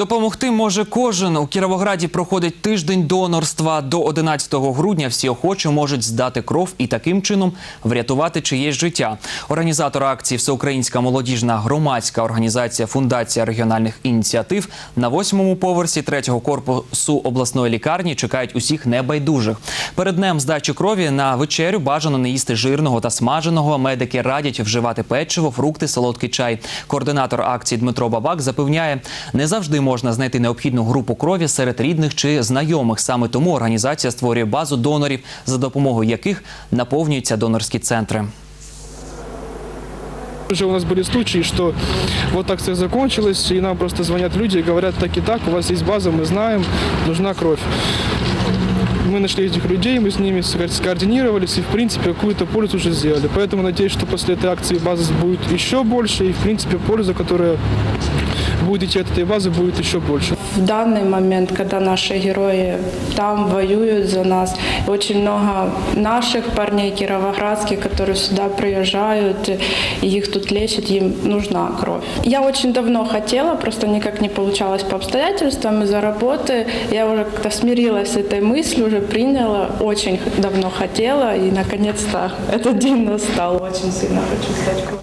Допомогти може кожен. У Кіровограді проходить тиждень донорства. До 11 грудня всі охочі можуть здати кров і таким чином врятувати чиєсь життя. Організатор акції Всеукраїнська молодіжна громадська організація Фундація регіональних ініціатив на восьмому поверсі третього корпусу обласної лікарні чекають усіх небайдужих. Перед днем здачі крові на вечерю бажано не їсти жирного та смаженого. Медики радять вживати печиво, фрукти, солодкий чай. Координатор акції Дмитро Бабак запевняє, не завжди можна знайти необхідну групу крові серед рідних чи знайомих. Саме тому організація створює базу донорів, за допомогою яких наповнюються донорські центри. Уже у нас были случаи, что вот акция закончилась, и нам просто звонят люди и говорят, так и так, у вас есть база, мы знаем, нужна кровь. Мы нашли этих людей, мы с ними ска- скоординировались и, в принципе, какую-то пользу уже сделали. Поэтому надеюсь, что после этой акции база будет еще больше, и, в принципе, польза, которая будет идти от этой базы, будет еще больше. В данный момент, когда наши герои там воюют за нас, очень много наших парней кировоградских, которые сюда приезжают, и их тут лечат, им нужна кровь. Я очень давно хотела, просто никак не получалось по обстоятельствам из-за работы. Я уже как-то смирилась с этой мыслью, уже приняла, очень давно хотела, и наконец-то этот день настал. Очень сильно хочу сдать кровь.